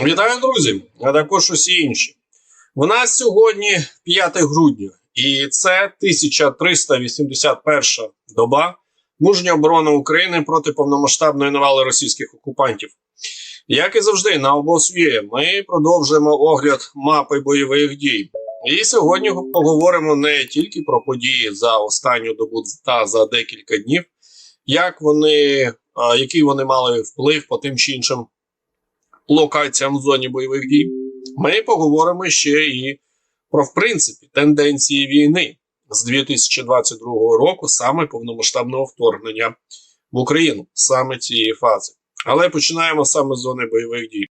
Вітаю, друзі, а також усі інші. У нас сьогодні 5 грудня, і це 1381 доба мужня оборона України проти повномасштабної навали російських окупантів. Як і завжди, на обосві ми продовжуємо огляд мапи бойових дій. І сьогодні поговоримо не тільки про події за останню добу та за декілька днів, як вони, який вони мали вплив по тим чи іншим локаціям в зоні бойових дій. Ми поговоримо ще і про в принципі тенденції війни з 2022 року, саме повномасштабного вторгнення в Україну, саме цієї фази. Але починаємо саме з зони бойових дій.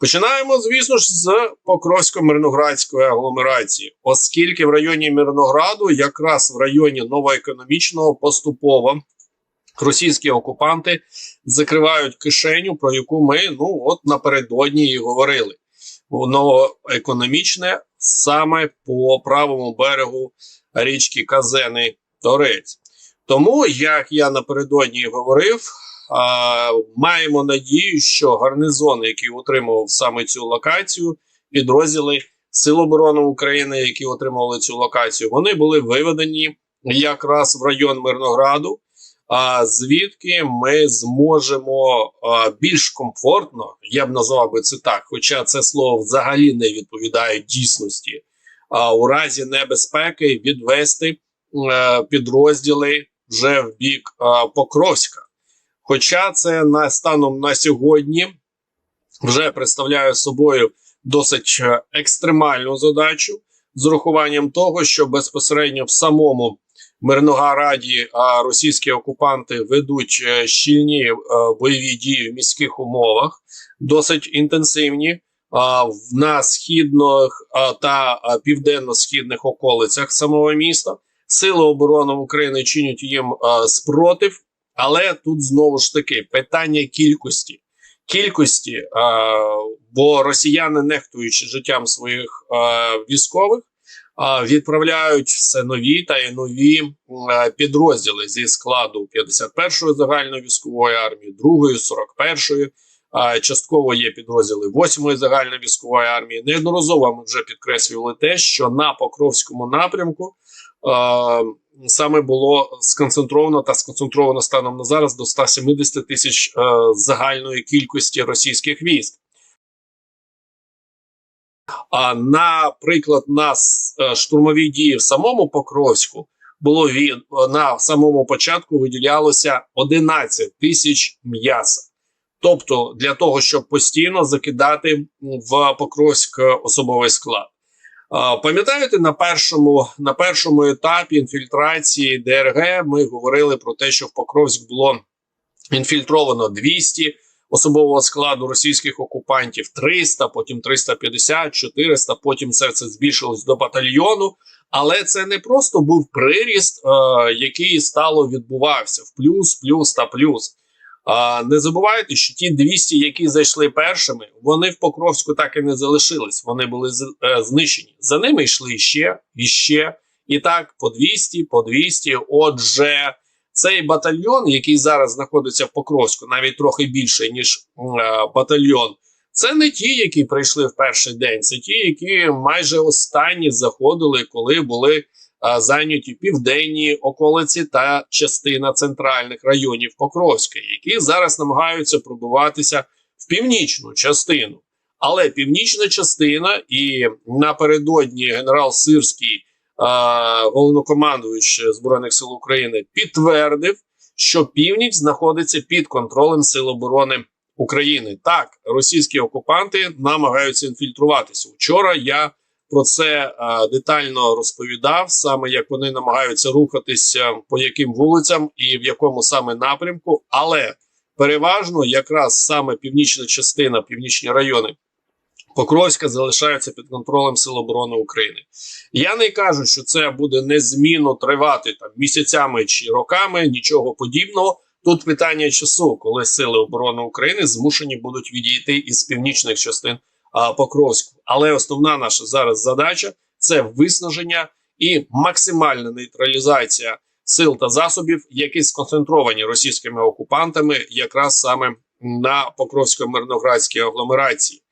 Починаємо, звісно ж, з Покровсько-Мирноградської агломерації, оскільки в районі Мирнограду, якраз в районі новоекономічного, поступово російські окупанти закривають кишеню, про яку ми ну от напередодні і говорили. Воно економічне саме по правому берегу річки Казени Торець. Тому, як я напередодні говорив, а, маємо надію, що гарнизон, який отримував саме цю локацію, підрозділи Сил оборони України, які отримували цю локацію, вони були виведені якраз в район Мирнограду. Звідки ми зможемо більш комфортно, я б назвав би це так, хоча це слово взагалі не відповідає дійсності, а у разі небезпеки відвести підрозділи вже в бік Покровська. Хоча це на станом на сьогодні вже представляє собою досить е, екстремальну задачу з урахуванням того, що безпосередньо в самому Мирнограді а російські окупанти ведуть е, щільні е, бойові дії в міських умовах, досить інтенсивні. На східних та південно-східних околицях самого міста сили оборони України чинять їм спротив, але тут знову ж таки питання кількості. Кількості, бо росіяни, нехтуючи життям своїх військових, відправляють все нові та й нові підрозділи зі складу 51-ї загальної військової армії, 2-ї, 41-ї, а, частково є підрозділи 8-ї загальної військової армії. Неодноразово ми вже підкреслювали те, що на Покровському напрямку а, саме було сконцентровано та сконцентровано станом на зараз до 170 тисяч а, загальної кількості російських військ. А наприклад, на е, штурмові дії в самому Покровську було від на самому початку виділялося 11 тисяч м'яса. Тобто для того, щоб постійно закидати в Покровськ особовий склад. Пам'ятаєте, на першому на першому етапі інфільтрації ДРГ ми говорили про те, що в Покровськ було інфільтровано 200 особового складу російських окупантів 300, потім 350, 400, Потім все це збільшилось до батальйону. Але це не просто був приріст, е, який стало відбувався в плюс, плюс та плюс. А не забувайте, що ті 200, які зайшли першими, вони в Покровську так і не залишились. Вони були е, знищені. За ними йшли ще і ще. І так, по 200, по 200. Отже, цей батальйон, який зараз знаходиться в Покровську, навіть трохи більше ніж е, батальйон, це не ті, які прийшли в перший день, це ті, які майже останні заходили, коли були е, зайняті південні околиці та частина центральних районів Покровська, які зараз намагаються пробиватися в північну частину. Але північна частина і напередодні генерал Сирський головнокомандуючий збройних сил України підтвердив, що північ знаходиться під контролем Сил оборони України. Так, російські окупанти намагаються інфільтруватися. Вчора я про це детально розповідав, саме як вони намагаються рухатися по яким вулицям і в якому саме напрямку, але переважно якраз саме північна частина, північні райони Покровська залишаються під контролем Сил оборони України. Я не кажу, що це буде незмінно тривати там місяцями чи роками, нічого подібного. Тут питання часу, коли Сили оборони України змушені будуть відійти із північних частин а, Покровську. Але основна наша зараз задача це виснаження і максимальна нейтралізація сил та засобів, які сконцентровані російськими окупантами, якраз саме на Покровсько-Мирноградській агломерації.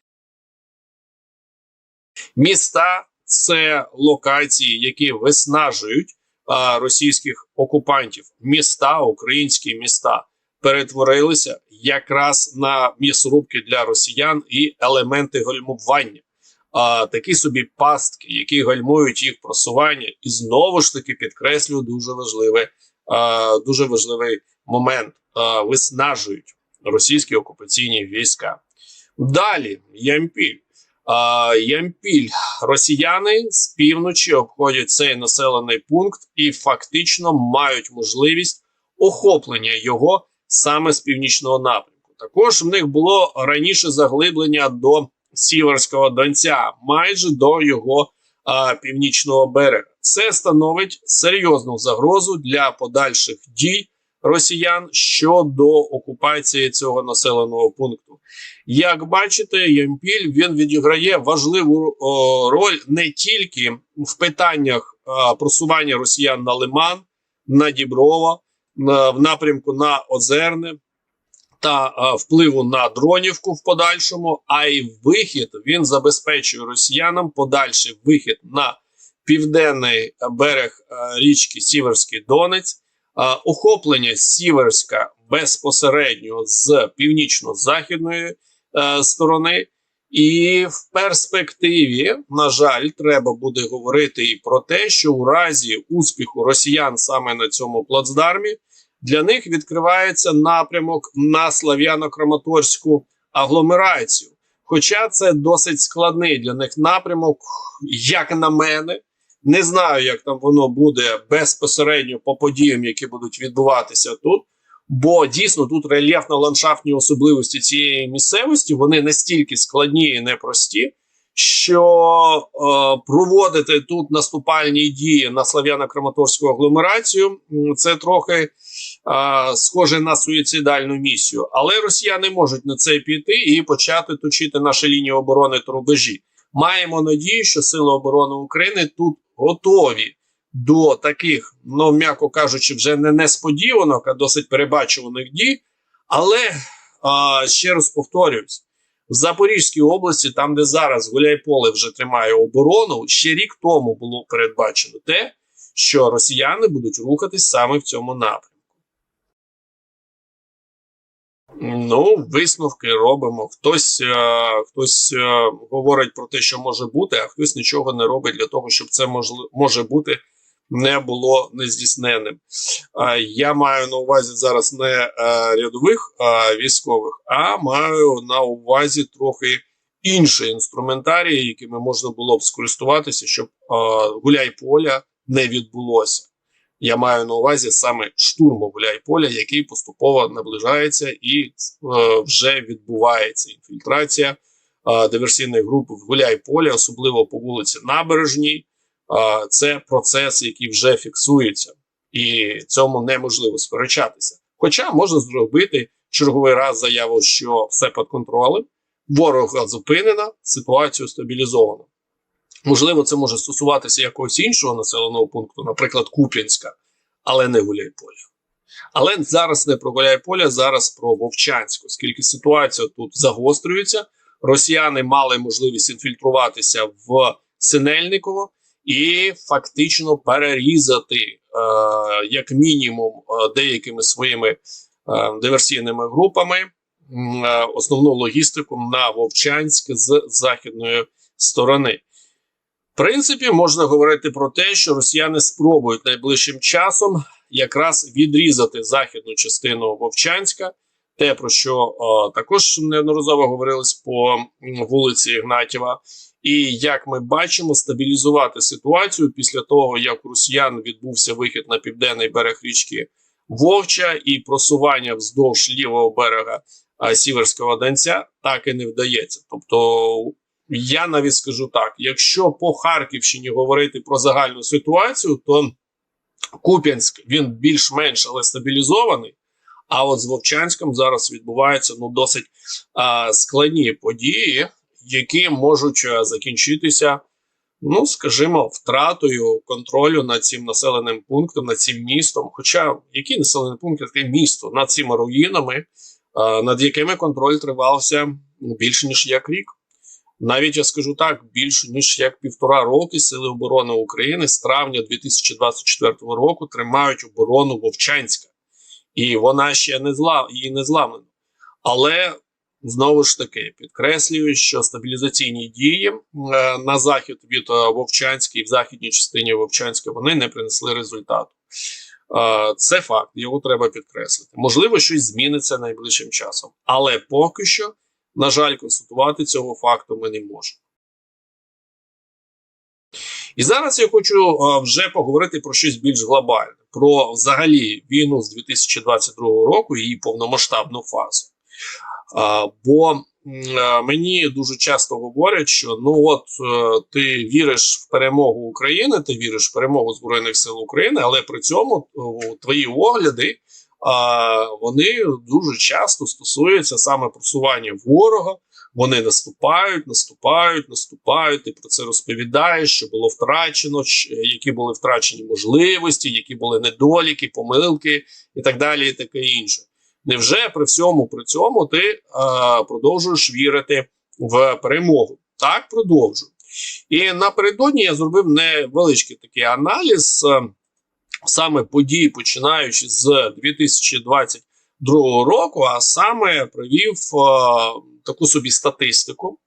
Міста це локації, які виснажують а, російських окупантів. Міста, українські міста перетворилися якраз на місрубки для росіян і елементи гальмування. А, такі собі пастки, які гальмують їх просування, і знову ж таки підкреслюю дуже важливий, а, дуже важливий момент. А, виснажують російські окупаційні війська. Далі Ямпіль. Ямпіль. Росіяни з півночі обходять цей населений пункт і фактично мають можливість охоплення його саме з північного напрямку. Також в них було раніше заглиблення до Сіверського Донця, майже до його а, північного берега. Це становить серйозну загрозу для подальших дій росіян щодо окупації цього населеного пункту. Як бачите, Ямпіль він відіграє важливу роль не тільки в питаннях просування росіян на Лиман, на Діброво, на, в напрямку на Озерне та впливу на дронівку в подальшому, а й вихід він забезпечує росіянам подальший вихід на південний берег річки Сіверський Донець, охоплення Сіверська безпосередньо з північно-західної а, сторони. І в перспективі, на жаль, треба буде говорити і про те, що у разі успіху росіян саме на цьому плацдармі для них відкривається напрямок на Слав'яно-Краматорську агломерацію. Хоча це досить складний для них напрямок, як на мене, не знаю, як там воно буде безпосередньо по подіям, які будуть відбуватися тут. Бо дійсно тут рельєфно-ландшафтні особливості цієї місцевості вони настільки складні і непрості, що е, проводити тут наступальні дії на слав'яно-краматорську агломерацію це трохи е, схоже на суїцидальну місію. Але росіяни можуть на це піти і почати точити наші лінії оборони та рубежі. Маємо надію, що Сили оборони України тут готові до таких, ну м'яко кажучи, вже не несподіванок, а досить перебачуваних дій. Але а, ще раз повторююсь: в Запорізькій області, там де зараз Гуляйполе вже тримає оборону, ще рік тому було передбачено те, що росіяни будуть рухатись саме в цьому напрямку. Ну, висновки робимо. Хтось е, хтось е, говорить про те, що може бути, а хтось нічого не робить для того, щоб це можливо може бути не було нездійсненним. Е, я маю на увазі зараз не е, рядових військових, а маю на увазі трохи інший інструментарій, якими можна було б скористуватися, щоб гуляй поля не відбулося. Я маю на увазі саме штурм Гуляйполя, який поступово наближається і е, вже відбувається інфільтрація диверсійної групи в Гуляйполі, особливо по вулиці Набережній. Це процес, який вже фіксується, і цьому неможливо сперечатися. Хоча можна зробити черговий раз заяву, що все під контролем, ворога зупинена, ситуацію стабілізовано. Можливо, це може стосуватися якогось іншого населеного пункту, наприклад, Куп'янська, але не Гуляйполя. Але зараз не про Гуляйполя, зараз про Вовчанськ, оскільки ситуація тут загострюється. Росіяни мали можливість інфільтруватися в Синельниково і фактично перерізати, е, як мінімум, е, деякими своїми е, диверсійними групами е, основну логістику на Вовчанськ з західної сторони В принципі, можна говорити про те, що росіяни спробують найближчим часом якраз відрізати західну частину Вовчанська, те про що о, також неодноразово говорилось по вулиці Ігнатєва. І як ми бачимо, стабілізувати ситуацію після того, як росіян відбувся вихід на південний берег річки Вовча і просування вздовж лівого берега Сіверського Донця, так і не вдається. Тобто я навіть скажу так: якщо по Харківщині говорити про загальну ситуацію, то Куп'янськ він більш-менш але стабілізований. А от з Вовчанськом зараз відбуваються ну досить а, складні події, які можуть закінчитися ну скажімо, втратою контролю над цим населеним пунктом, над цим містом. Хоча який населений пункт, таке місто над цими руїнами, над якими контроль тривався більше ніж як рік. Навіть я скажу так, більше ніж як півтора роки Сили оборони України з травня 2024 року тримають оборону Вовчанська, і вона ще не зла її не зламана. Але знову ж таки підкреслюю, що стабілізаційні дії е, на захід від е, Вовчанська і в західній частині Вовчанська вони не принесли результату. Е, це факт, його треба підкреслити. Можливо, щось зміниться найближчим часом, але поки що. На жаль, констатувати цього факту ми не можемо. І зараз я хочу вже поговорити про щось більш глобальне: про взагалі війну з 2022 року і її повномасштабну фазу. Бо мені дуже часто говорять, що ну от е, ти віриш в перемогу України, ти віриш в перемогу Збройних сил України, але при цьому твої огляди вони дуже часто стосуються саме просування ворога. Вони наступають, наступають, наступають. Ти про це розповідаєш, що було втрачено, які були втрачені можливості, які були недоліки, помилки і так далі, і таке інше. Невже при всьому при цьому ти а, продовжуєш вірити в перемогу? Так, продовжую. І напередодні я зробив невеличкий такий аналіз саме події, починаючи з 2022 року, а саме провів а, таку собі статистику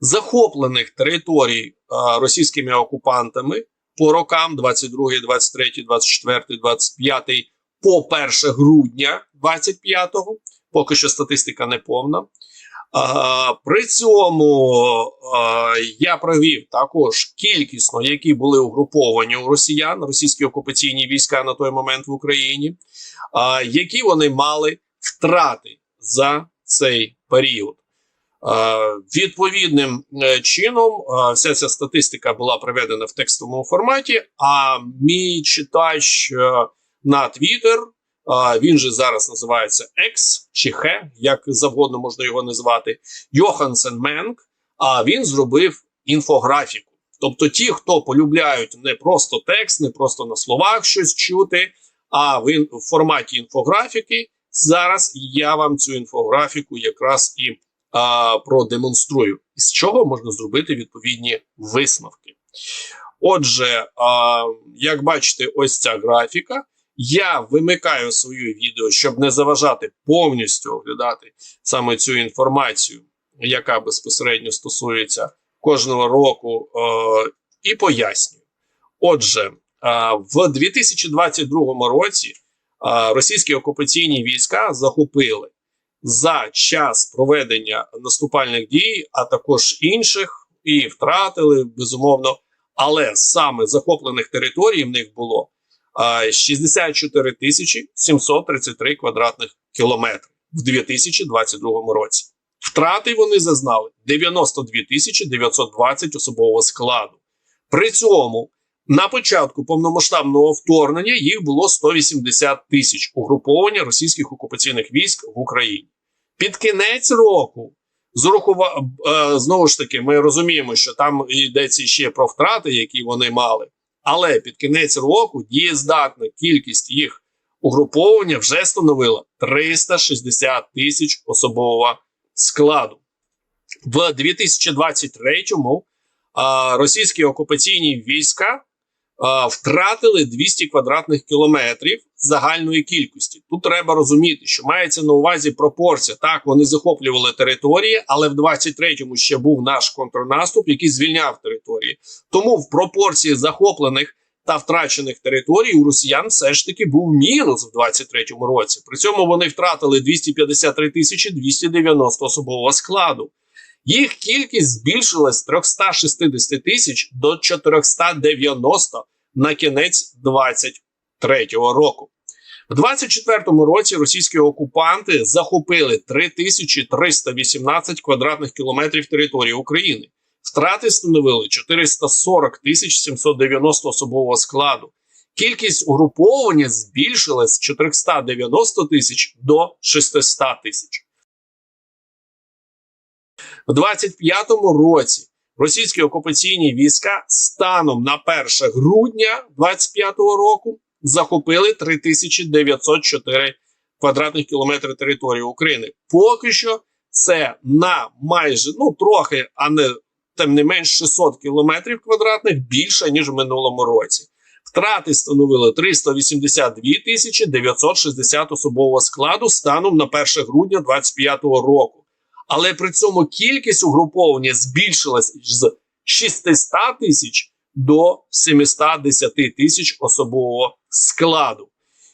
захоплених територій а, російськими окупантами по рокам 22, 23, 24, 25 по 1 грудня 25-го. Поки що статистика не повна. А, При цьому а, я провів також кількісно, які були угруповані у росіян, російські окупаційні війська на той момент в Україні, а, які вони мали втрати за цей період. Відповідним е, чином вся ця статистика була приведена в текстовому форматі. А мій читач е, на Twitter він же зараз називається Екс чи Хе, як завгодно можна його назвати. Йохансен Менк. А він зробив інфографіку. Тобто, ті, хто полюбляють не просто текст, не просто на словах щось чути, а в, форматі інфографіки. Зараз я вам цю інфографіку якраз і а, продемонструю, з чого можна зробити відповідні висновки. Отже, а, як бачите, ось ця графіка. Я вимикаю свою відео, щоб не заважати повністю оглядати саме цю інформацію, яка безпосередньо стосується кожного року, е і пояснюю. Отже, е в 2022 році е російські окупаційні війська захопили за час проведення наступальних дій, а також інших, і втратили безумовно. Але саме захоплених територій в них було. 64 тисячі 733 квадратних кілометри в 2022 році. Втрати вони зазнали 92 тисячі 920 особового складу. При цьому на початку повномасштабного вторгнення їх було 180 тисяч угруповання російських окупаційних військ в Україні. Під кінець року зрахува... Е, знову ж таки, ми розуміємо, що там йдеться ще про втрати, які вони мали. Але під кінець року дієздатна кількість їх угруповання вже становила 360 тисяч особового складу. В 2023-му російські окупаційні війська втратили 200 квадратних кілометрів загальної кількості. Тут треба розуміти, що мається на увазі пропорція. Так, вони захоплювали території, але в 23-му ще був наш контрнаступ, який звільняв території. Тому в пропорції захоплених та втрачених територій у росіян все ж таки був мінус в 23-му році. При цьому вони втратили 253 тисячі 290 особового складу. Їх кількість збільшилась з 360 тисяч до 490 на кінець 23-го року. В 24-му році російські окупанти захопили 3318 квадратних кілометрів території України. Втрати становили 440 тисяч 790 особового складу. Кількість угруповання збільшилась з 490 тисяч до 600 тисяч. В 25-му році російські окупаційні війська станом на 1 грудня 2025 року захопили 3904 квадратних кілометри території України. Поки що це на майже ну трохи, а не тим не менш 600 кілометрів квадратних більше ніж в минулому році. Втрати становили 382 тисячі 960 особового складу станом на 1 грудня 2025 року. Але при цьому кількість угруповання збільшилась з 600 тисяч до 710 тисяч особового складу.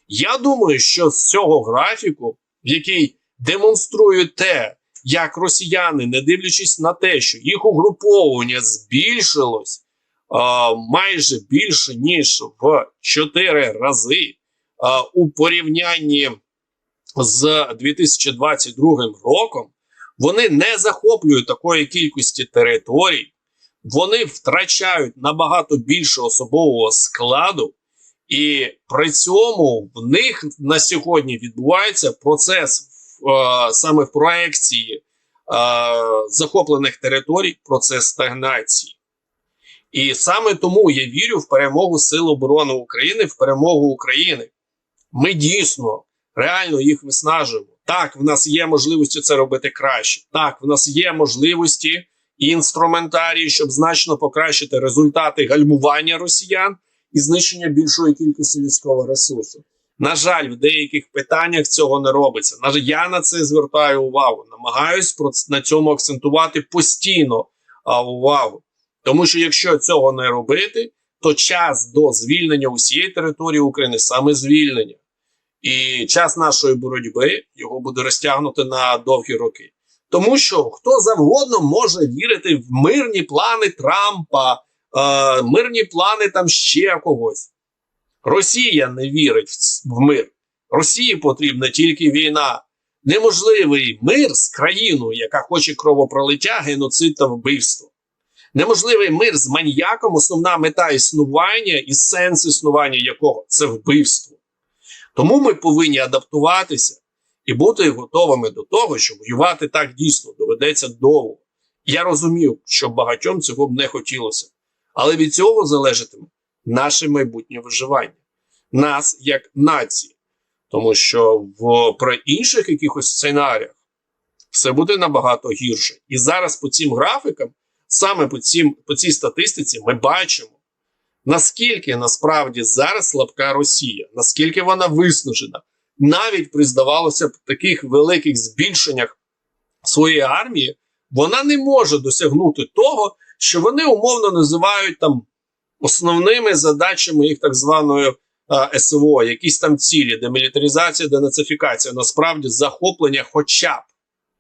Я думаю, що з цього графіку, який демонструє те, як росіяни, не дивлячись на те, що їх угруповування збільшилось а, майже більше ніж в 4 рази а, у порівнянні з 2022 роком, вони не захоплюють такої кількості територій, вони втрачають набагато більше особового складу. І при цьому в них на сьогодні відбувається процес е, саме в проекції е, захоплених територій, процес стагнації. І саме тому я вірю в перемогу Сил оборони України, в перемогу України. Ми дійсно реально їх виснажуємо. Так, в нас є можливості це робити краще. Так, в нас є можливості і інструментарії, щоб значно покращити результати гальмування росіян і знищення більшої кількості військового ресурсу. На жаль, в деяких питаннях цього не робиться. На жаль, я на це звертаю увагу. Намагаюсь на цьому акцентувати постійно увагу. Тому що якщо цього не робити, то час до звільнення усієї території України саме звільнення, і час нашої боротьби його буде розтягнути на довгі роки. Тому що хто завгодно може вірити в мирні плани Трампа е, мирні плани там ще когось. Росія не вірить в мир. Росії потрібна тільки війна. Неможливий мир з країною, яка хоче кровопролиття, геноцид та вбивство. Неможливий мир з маньяком, основна мета існування і сенс існування якого це вбивство. Тому ми повинні адаптуватися і бути готовими до того, що воювати так дійсно доведеться довго. Я розумів, що багатьом цього б не хотілося. Але від цього залежатиме наше майбутнє виживання, нас як нації. Тому що в при інших якихось сценаріях все буде набагато гірше. І зараз по цим графікам, саме по цим, по цій статистиці, ми бачимо, наскільки насправді зараз слабка Росія, наскільки вона виснажена, навіть при здавалося б таких великих збільшеннях своєї армії, вона не може досягнути того що вони умовно називають там основними задачами їх так званої а, СВО, якісь там цілі, демілітаризація, денацифікація, насправді захоплення, хоча б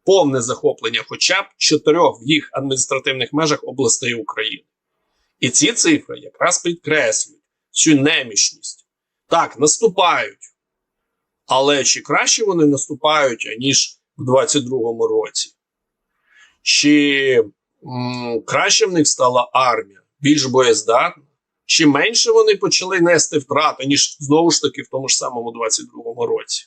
повне захоплення, хоча б чотирьох в їх адміністративних межах областей України. І ці цифри якраз підкреслюють цю немічність. Так, наступають. Але чи краще вони наступають, аніж в 22-му році? Чи краще в них стала армія, більш боєздатна, чи менше вони почали нести втрати, ніж знову ж таки в тому ж самому 22-му році.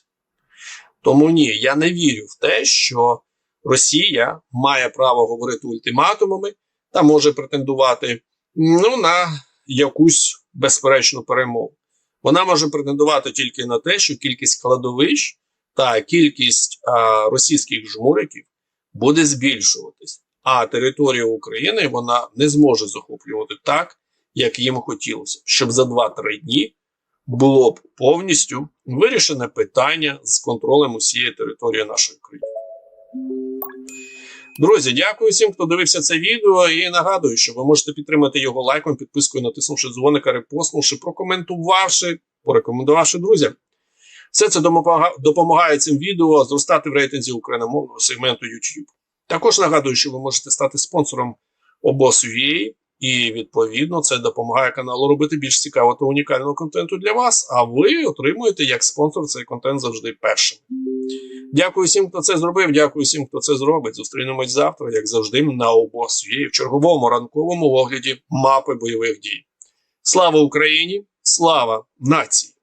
Тому ні, я не вірю в те, що Росія має право говорити ультиматумами та може претендувати ну, на якусь безперечну перемогу. Вона може претендувати тільки на те, що кількість складовищ та кількість а, російських жмуриків буде збільшуватись а територію України вона не зможе захоплювати так, як їм хотілося, щоб за 2-3 дні було б повністю вирішене питання з контролем усієї території нашої країни. Друзі, дякую всім, хто дивився це відео. І нагадую, що ви можете підтримати його лайком, підпискою, натиснувши дзвоника, репостнувши, прокоментувавши, порекомендувавши друзям. Все це допомагає цим відео зростати в рейтинзі україномовного сегменту YouTube. Також нагадую, що ви можете стати спонсором обос.ua, і відповідно це допомагає каналу робити більш цікавого та унікального контенту для вас. А ви отримуєте як спонсор цей контент завжди першим. Дякую всім, хто це зробив. Дякую всім, хто це зробить. Зустрінемось завтра, як завжди, на обосві в черговому ранковому огляді мапи бойових дій. Слава Україні! Слава нації!